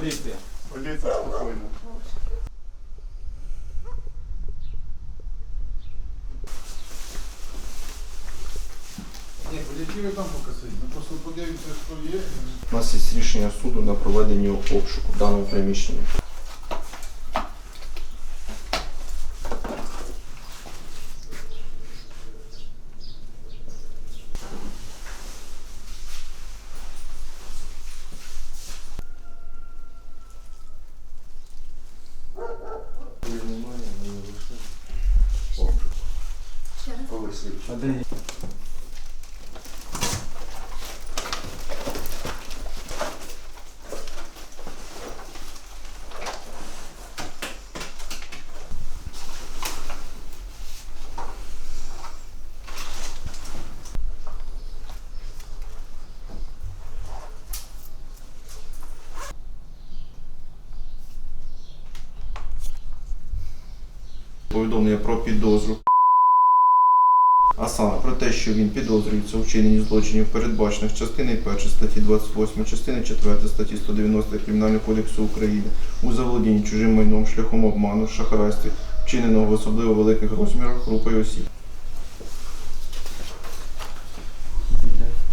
Поліція. Поліція спокійно. Ні, поліцію там покасить. Ми просто подивимося, що є. У нас є рішення суду на проведення обшуку в даному приміщенні. А де є? повідомлення про підозру. А саме про те, що він підозрюється у вчиненні злочинів, передбачених частиною 1 статті 28, частини 4 статті 190 Кримінального кодексу України у заволодінні чужим майном шляхом обману, шахрайстві, вчиненого в особливо великих розмірах групою осіб.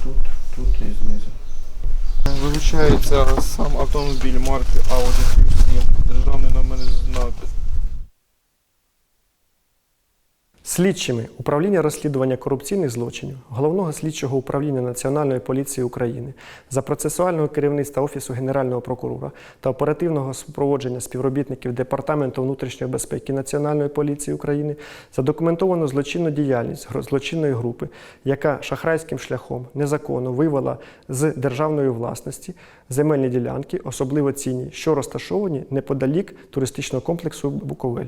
Тут, тут і знизу. Вилучається сам автомобіль марки Audi Слідчими управління розслідування корупційних злочинів Головного слідчого управління Національної поліції України за процесуального керівництва Офісу Генерального прокурора та оперативного супроводження співробітників Департаменту внутрішньої безпеки Національної поліції України задокументовано злочинну діяльність злочинної групи, яка шахрайським шляхом незаконно вивела з державної власності земельні ділянки, особливо цінні, що розташовані неподалік туристичного комплексу Буковель.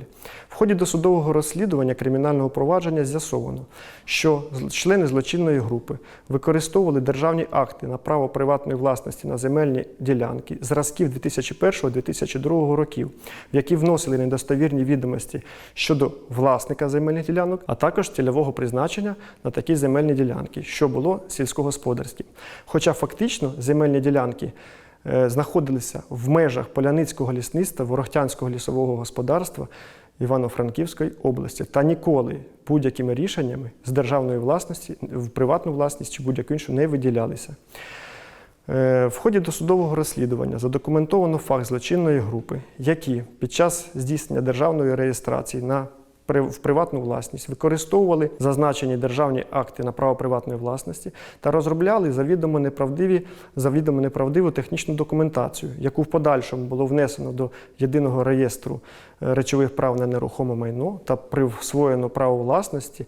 В ході досудового розслідування кримінального провадження з'ясовано, що члени злочинної групи використовували державні акти на право приватної власності на земельні ділянки зразків 2001-2002 років, в які вносили недостовірні відомості щодо власника земельних ділянок, а також цільового призначення на такі земельні ділянки, що було сільськогосподарським. Хоча фактично земельні ділянки е, знаходилися в межах Поляницького лісництва Ворохтянського лісового господарства Івано-Франківської області та ніколи будь-якими рішеннями з державної власності в приватну власність чи будь-яку іншу не виділялися. Е, В ході досудового розслідування задокументовано факт злочинної групи, які під час здійснення державної реєстрації на в приватну власність використовували зазначені державні акти на право приватної власності та розробляли завідомо неправдиві, завідомо неправдиву технічну документацію, яку в подальшому було внесено до єдиного реєстру е, речових прав на нерухоме майно та присвоєно право власності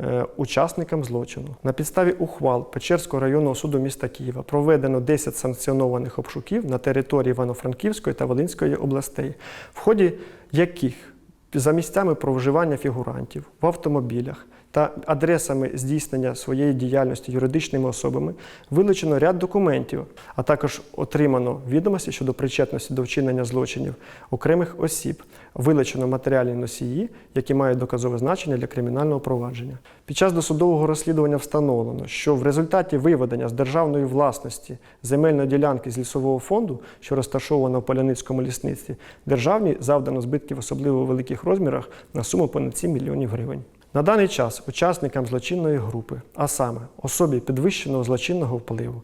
е, учасникам злочину. На підставі ухвал Печерського районного суду міста Києва проведено 10 санкціонованих обшуків на території Івано-Франківської та Волинської областей, в ході яких за місцями проживання фігурантів в автомобілях та адресами здійснення своєї діяльності юридичними особами вилучено ряд документів, а також отримано відомості щодо причетності до вчинення злочинів окремих осіб, вилучено матеріальні носії, які мають доказове значення для кримінального провадження. Під час досудового розслідування встановлено, що в результаті виведення з державної власності земельної ділянки з лісового фонду, що розташовано в Поляницькому лісництві, державні завдано збитків особливо великих розмірах на суму понад 7 мільйонів гривень. На даний час учасникам злочинної групи, а саме особі підвищеного злочинного впливу,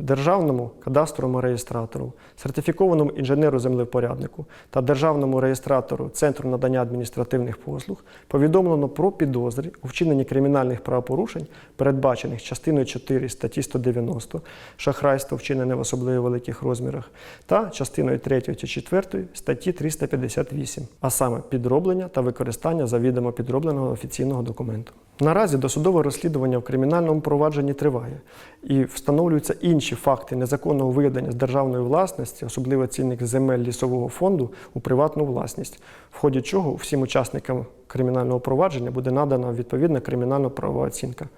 державному кадастровому реєстратору, сертифікованому інженеру-землевпоряднику та державному реєстратору Центру надання адміністративних послуг повідомлено про підозри у вчиненні кримінальних правопорушень, передбачених частиною 4 статті 190 шахрайство вчинене в особливо великих розмірах та частиною 3 та 4 статті 358, а саме підроблення та використання завідомо підробленого офіційного документу. Наразі досудове розслідування в кримінальному провадженні триває і встановлюються інші факти незаконного виведення з державної власності, особливо цінних земель лісового фонду, у приватну власність, в ході чого всім учасникам кримінального провадження буде надана відповідна кримінально-правова оцінка.